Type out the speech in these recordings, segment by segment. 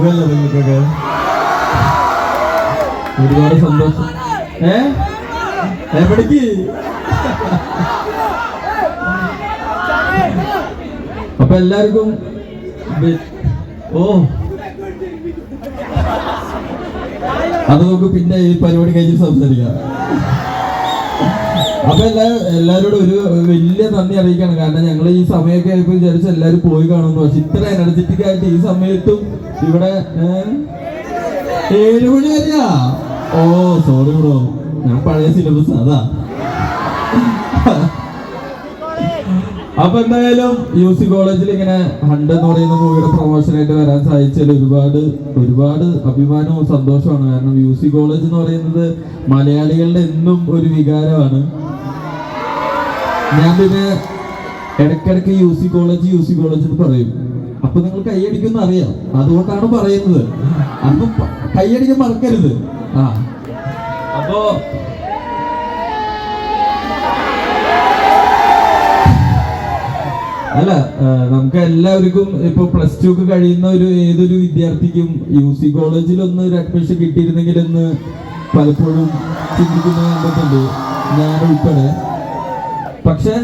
സുഖം നിങ്ങൾക്കൊക്കെ ഒരുപാട് സന്തോഷം. ഏ? എവിടേക്ക് അപ്പൊ എല്ലാവർക്കും ഓ. അത് നമുക്ക് പിന്നെ ഈ പരിപാടി കഴിഞ്ഞിട്ട് സംസാരിക്കാം. അപ്പൊ എല്ലാ എല്ലാവരോടും ഒരു വലിയ നന്ദി അറിയിക്കണം. കാരണം ഞങ്ങൾ ഈ സമയമൊക്കെ ആയപ്പോ വിചാരിച്ച എല്ലാവരും പോയി കാണുന്നു പക്ഷെ ഇത്ര എനർജറ്റിക് ആയിട്ട് ഈ സമയത്തും ഇവിടെ ഏഴ് മണി വരെയാ? ഓ സോറി ബ്രോ ഞാൻ പഴയ സിലബസ് അതാ. അപ്പൊ എന്തായാലും യു സി കോളേജിൽ ഇങ്ങനെ ഹണ്ട് എന്ന് പറയുന്ന മൂവിയുടെ പ്രൊമോഷനായിട്ട് വരാൻ സാധിച്ചതിൽ ഒരുപാട് ഒരുപാട് അഭിമാനവും സന്തോഷമാണ് കാരണം യു സി കോളേജ് എന്ന് പറയുന്നത് മലയാളികളുടെ എന്നും ഒരു വികാരമാണ്. ഞാൻ പിന്നെ ഇടയ്ക്കിടയ്ക്ക് U C college U C college എന്ന് പറയും. അപ്പൊ നിങ്ങൾ കൈയടിക്കുന്ന അറിയാം. അതുകൊണ്ടാണ് പറയുന്നത്. പ- കൈയടിക്കാൻ മറക്കരുത്. ആ. അപ്പോ അല്ല നമുക്ക് എല്ലാവർക്കും ഇപ്പൊ പ്ലസ് ടു ഒക്കെ കഴിയുന്ന ഒരു ഏതൊരു വിദ്യാർത്ഥിക്കും യു സി കോളേജിൽ ഒന്ന് ഒരു അഡ്മിഷൻ കിട്ടിയിരുന്നെങ്കിൽ എന്ന് പലപ്പോഴും ചിന്തിക്കുന്നത് കണ്ടിട്ടുണ്ട്. ഞാൻ ഉൾപ്പെടെ പക്ഷെ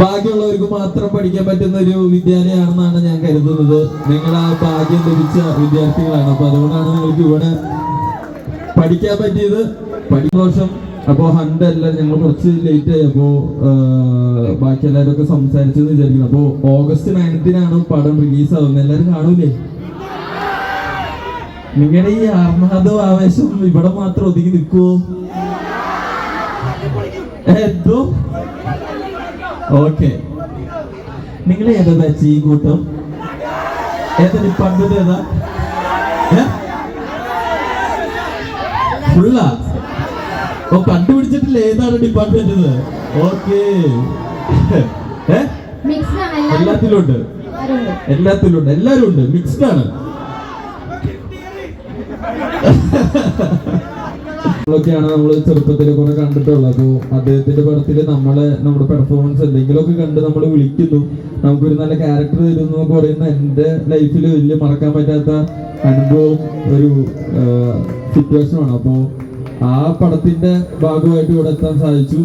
ഭാഗ്യമുള്ളവർക്ക് മാത്രം പഠിക്കാൻ പറ്റുന്ന ഒരു വിദ്യാലയമാണെന്നാണ് ഞാൻ കരുതുന്നത്. നിങ്ങൾ ആ ഭാഗ്യം ലഭിച്ച വിദ്യാർത്ഥികളാണ്. അപ്പൊ അതുകൊണ്ടാണ് നിങ്ങൾക്ക് ഇവിടെ പഠിക്കാൻ പറ്റിയത്. പഠിക്കുന്ന വർഷം അപ്പോ ഹണ്ട് അല്ല ഞങ്ങൾ കുറച്ച് ലേറ്റ് ആയി. അപ്പോ ബാക്കി എല്ലാവരും ഒക്കെ സംസാരിച്ചെന്ന് വിചാരിക്കുന്നു. അപ്പോ ഓഗസ്റ്റ് നയൻത്തിനാണ് പടം റിലീസ് ആവുന്നത്. എല്ലാരും കാണൂലേ? നിങ്ങളുടെ ഈ ആഹ്ലാദവും ആവേശം ഇവിടെ മാത്രം ഒതുങ്ങി നിൽക്കുവോ? എന്തോ? ഓക്കെ. നിങ്ങൾ ഏതാ ബാച്ച് ഈ കൂട്ടം? ഏതാ പണ്ടത് ഏതാ? ഫുള്ള? ഓ കണ്ടുപിടിച്ചിട്ടില്ല ഏതാണ് ഡിപ്പാർട്ട്മെന്റ് ഓക്കെ. എല്ലാത്തിലുണ്ട്. ആണ് എല്ലാവരും എല്ലാത്തിലും ഉണ്ട്. എല്ലാവരും ഉണ്ട്. എല്ലാത്തിലും ഉണ്ട് എല്ലാരും ഉണ്ട് മിക്സ്ഡ് ആണ്. ൊക്കെയാണ് നമ്മൾ ചെറുപ്പത്തിൽ കുറെ കണ്ടിട്ടുള്ളത്. അപ്പോൾ അദ്ദേഹത്തിന്റെ പടത്തിൽ നമ്മളെ നമ്മുടെ പെർഫോമൻസ് എന്തെങ്കിലുമൊക്കെ കണ്ട് നമ്മൾ വിളിക്കുന്നു. നമുക്കൊരു നല്ല ക്യാരക്ടർ തരുന്നു എന്നൊക്കെ പറയുന്ന എന്റെ ലൈഫിൽ വലിയ മറക്കാൻ പറ്റാത്ത അനുഭവം ഒരു സിറ്റുവേഷനാണ് അപ്പോ ആ പടത്തിന്റെ ഭാഗമായിട്ട് ഇവിടെ എത്താൻ സാധിച്ചു.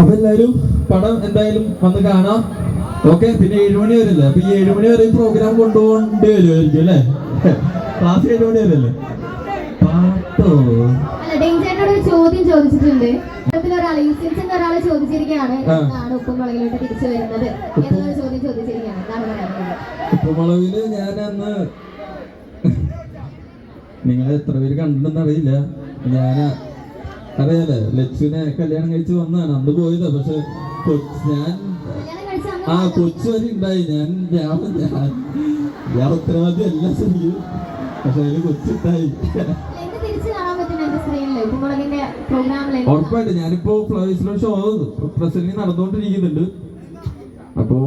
അപ്പൊ എല്ലാരും പടം എന്തായാലും വന്ന് കാണാം. ഓക്കെ പിന്നെ ഏഴുമണി വരെ അല്ലേ അപ്പൊ ഈ ഏഴുമണി വരെ പ്രോഗ്രാം കൊണ്ടുപോകേണ്ടി വരുമായിരിക്കും അല്ലേ? ക്ലാസ് ഏഴുമണി വരെ അല്ലേ പാട്ടോ. അല്ല ഡെയിൻചേട്ടനോട് ഒരു ചോദ്യം ചോദിച്ചിട്ടുണ്ട്. ഒരാൾ ചോദിച്ചിരിക്കുകയാണ്. ആ. എന്താണ് ഉപ്പുമുളകിലോട്ട് തിരിച്ചു വരുന്നത്? എന്നൊരു ചോദ്യം ചോദിച്ചിരിക്കുകയാണ്. എന്താണ് ഉപ്പുമുളകിൽ ഞാൻ അന്ന് നിങ്ങൾ എത്ര പേര് കണ്ടിട്ടുണ്ടെന്ന് അറിയില്ല. ഞാൻ അറിയാലേ ലച്ചുവിനെ കല്യാണം കഴിച്ച് വന്നതാണ് അന്ന് പോയതാ. പക്ഷെ കൊച്ച് ഞാൻ ആ കൊച്ചു വരെ ഉണ്ടായി ഞാൻ ഞാൻ ഞാൻ ഉത്തരവാദിത്വം എല്ലാം ചെയ്യും പക്ഷെ അതിന് ഉറപ്പായിട്ട് ഞാനിപ്പോ ഫ്ലവേഴ്സിലും ഷോ പ്രസന്റ് നടന്നുകൊണ്ടിരിക്കുന്നുണ്ട്. അപ്പോ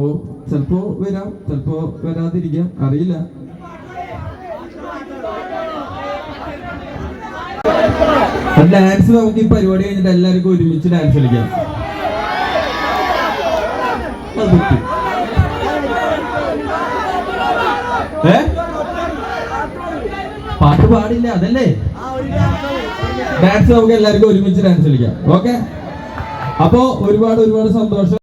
ചിലപ്പോ വരാം ചിലപ്പോ വരാതിരിക്കാം. അറിയില്ല. ഡാൻസ് നമുക്ക് ഈ പരിപാടി കഴിഞ്ഞിട്ട് എല്ലാവർക്കും ഒരുമിച്ച് ഡാൻസ് കളിക്കാം. ഏ? പാട്ട് പാടില്ല അതല്ലേ? ഡാൻസ് നമുക്ക് എല്ലാവർക്കും ഒരുമിച്ച് ഡാൻസ് കളിക്കാം. ഓക്കെ അപ്പോ ഒരുപാട് ഒരുപാട് സന്തോഷം.